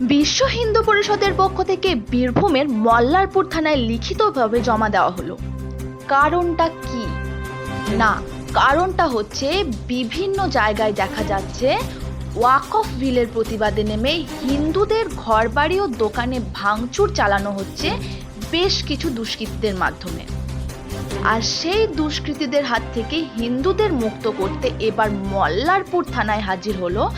বিশ্ব হিন্দু পরিষদের পক্ষ থেকে বীরভূমের মল্লারপুর থানায় লিখিতভাবে জমা দেওয়া হলো। কারণটা কি? না, কারণটা হচ্ছে বিভিন্ন জায়গায় দেখা যাচ্ছে ওয়াকফ ভিলের প্রতিবাদে নেমে হিন্দুদের ঘরবাড়ি ও দোকানে ভাঙচুর চালানো হচ্ছে বেশ কিছু দুষ্কৃতীদের মাধ্যমে। আর সেই দুষ্কৃতীদের হাত থেকে হিন্দুদের মুক্ত করতে এবার মল্লারপুর থানায় হাজির হলো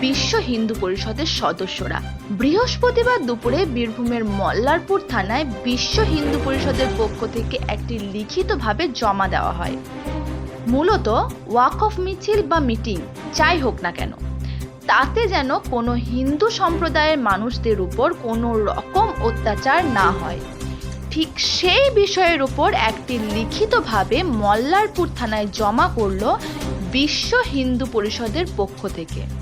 বিশ্ব হিন্দু পরিষদের সদস্যরা। বৃহস্পতিবার দুপুরে বীরভূমের মল্লারপুর থানায় বিশ্ব হিন্দু পরিষদের পক্ষ থেকে একটি লিখিতভাবে জমা দেওয়া হয়। মূলত ওয়াক অফ মিছিল বা মিটিং, যাই হোক না কেন। তাতে যেন কোনো হিন্দু সম্প্রদায়ের মানুষদের উপর কোনো রকম অত্যাচার না হয়। ঠিক সেই বিষয়ের উপর একটি লিখিতভাবে মল্লারপুর থানায় জমা করল বিশ্ব হিন্দু পরিষদের পক্ষ থেকে।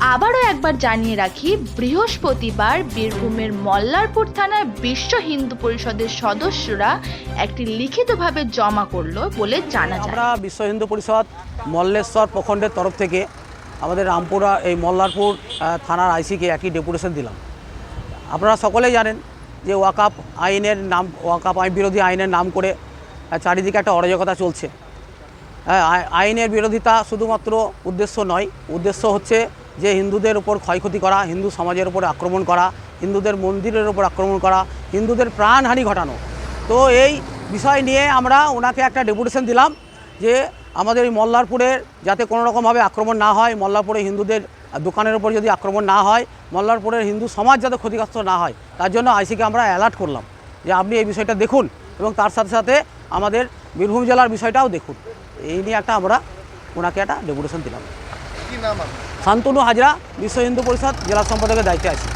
আবারও একবার জানিয়ে রাখি, বৃহস্পতিবার বীরভূমের মল্লারপুর থানার বিশ্ব হিন্দু পরিষদের সদস্যরা একটি লিখিতভাবে জমা করল বলে জানা যায়। আমরা বিশ্ব হিন্দু পরিষদ মল্লেশ্বর প্রখণ্ডের তরফ থেকে আমাদের রামপুরা এই মল্লারপুর থানার আইসিকে একই ডেপুটেশন দিলাম। আপনারা সকলেই জানেন যে ওয়াকাপ আইনের নাম, ওয়াকাপ আইন বিরোধী আইনের নাম করে চারিদিকে একটা অরাজকতা চলছে। আইনের বিরোধিতা শুধুমাত্র উদ্দেশ্য নয়, উদ্দেশ্য হচ্ছে যে হিন্দুদের উপর ক্ষয়ক্ষতি করা, হিন্দু সমাজের উপর আক্রমণ করা, হিন্দুদের মন্দিরের উপর আক্রমণ করা, হিন্দুদের প্রাণহানি ঘটানো। তো এই বিষয় নিয়ে আমরা ওনাকে একটা ডেপুটেশন দিলাম যে আমাদের এই মল্লারপুরের যাতে কোনো রকমভাবে আক্রমণ না হয়, মল্লারপুরে হিন্দুদের দোকানের উপর যদি আক্রমণ না হয়, মল্লারপুরের হিন্দু সমাজ যাতে ক্ষতিগ্রস্ত না হয়, তার জন্য আইসিকে আমরা অ্যালার্ট করলাম যে আপনি এই বিষয়টা দেখুন এবং তার সাথে সাথে আমাদের বীরভূম জেলার বিষয়টাও দেখুন। এই নিয়ে একটা আমরা ওনাকে একটা ডেপুটেশন দিলাম। কি নাম শান্তনু হাজরা বিশ্ব হিন্দু পরিষদ জেলা সম্পাদকের দায়িত্বে আছে।